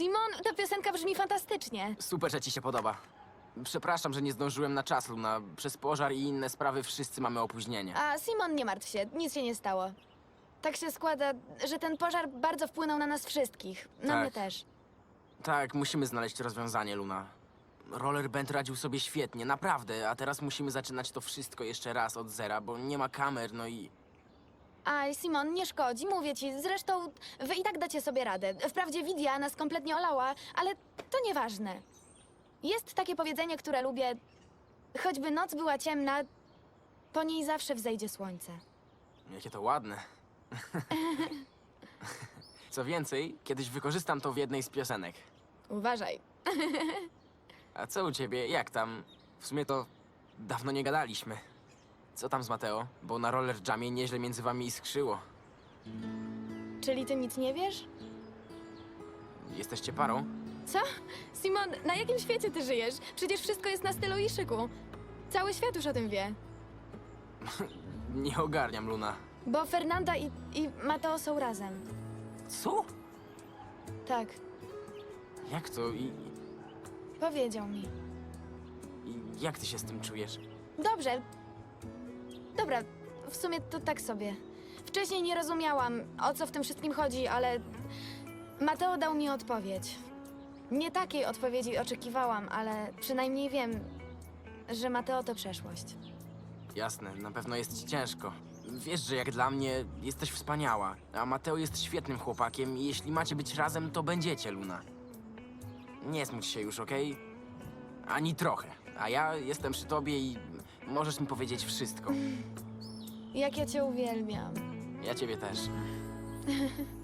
Simon, ta piosenka brzmi fantastycznie. Super, że ci się podoba. Przepraszam, że nie zdążyłem na czas, Luna. Przez pożar i inne sprawy wszyscy mamy opóźnienie. A Simon, nie martw się, nic się nie stało. Tak się składa, że ten pożar bardzo wpłynął na nas wszystkich. Na Tak. mnie też. Tak, musimy znaleźć rozwiązanie, Luna. Roller Band radził sobie świetnie, naprawdę, a teraz musimy zaczynać to wszystko jeszcze raz od zera, bo nie ma kamer, no i... Aj, Simon, nie szkodzi, mówię ci. Zresztą wy i tak dacie sobie radę. Wprawdzie Widia nas kompletnie olała, ale to nieważne. Jest takie powiedzenie, które lubię. Choćby noc była ciemna, po niej zawsze wzejdzie słońce. Jakie to ładne. Co więcej, kiedyś wykorzystam to w jednej z piosenek. Uważaj. A co u ciebie? Jak tam? W sumie to dawno nie gadaliśmy. Co tam z Mateo? Bo na roller jamie nieźle między wami iskrzyło. Czyli ty nic nie wiesz? Jesteście parą? Co? Simon, na jakim świecie ty żyjesz? Przecież wszystko jest na stylu i szyku. Cały świat już o tym wie. Nie ogarniam, Luna. Bo Fernanda i, i Mateo są razem. Co? Tak, Jak to? I, powiedział mi. i jak ty się z tym czujesz? Dobrze. Dobra, w sumie to tak sobie. Wcześniej nie rozumiałam, o co w tym wszystkim chodzi, ale Mateo dał mi odpowiedź. Nie takiej odpowiedzi oczekiwałam, ale przynajmniej wiem, że Mateo to przeszłość. Jasne, na pewno jest ci ciężko. Wiesz, że jak dla mnie jesteś wspaniała, a Mateo jest świetnym chłopakiem i jeśli macie być razem, to będziecie, Luna. Nie smuć się już, okej? Ani trochę. A ja jestem przy tobie i możesz mi powiedzieć wszystko. Jak ja cię uwielbiam. Ja ciebie też.